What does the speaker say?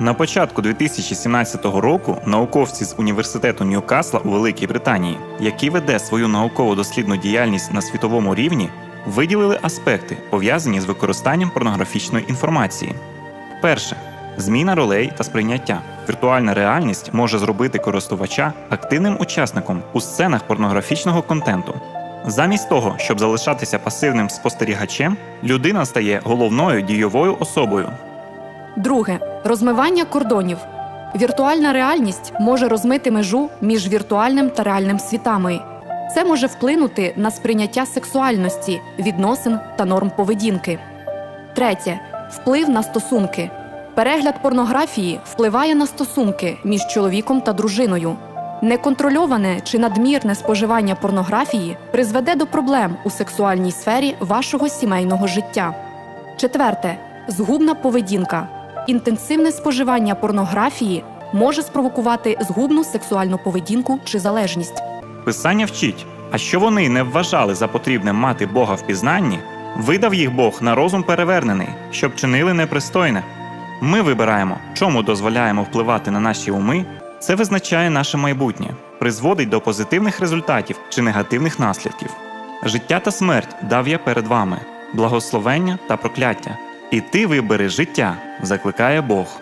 На початку 2017 року науковці з університету Ньюкасла у Великій Британії, який веде свою науково-дослідну діяльність на світовому рівні, виділили аспекти, пов'язані з використанням порнографічної інформації. Перше зміна ролей та сприйняття. Віртуальна реальність може зробити користувача активним учасником у сценах порнографічного контенту. Замість того, щоб залишатися пасивним спостерігачем, людина стає головною дійовою особою. Друге розмивання кордонів. Віртуальна реальність може розмити межу між віртуальним та реальним світами. Це може вплинути на сприйняття сексуальності, відносин та норм поведінки. Третє вплив на стосунки. Перегляд порнографії впливає на стосунки між чоловіком та дружиною. Неконтрольоване чи надмірне споживання порнографії призведе до проблем у сексуальній сфері вашого сімейного життя. Четверте згубна поведінка. Інтенсивне споживання порнографії може спровокувати згубну сексуальну поведінку чи залежність. Писання вчить, а що вони не вважали за потрібне мати Бога в пізнанні, видав їх Бог на розум перевернений, щоб чинили непристойне. Ми вибираємо, чому дозволяємо впливати на наші уми, це визначає наше майбутнє, призводить до позитивних результатів чи негативних наслідків. Життя та смерть дав я перед вами, благословення та прокляття. І ти вибереш життя, закликає Бог.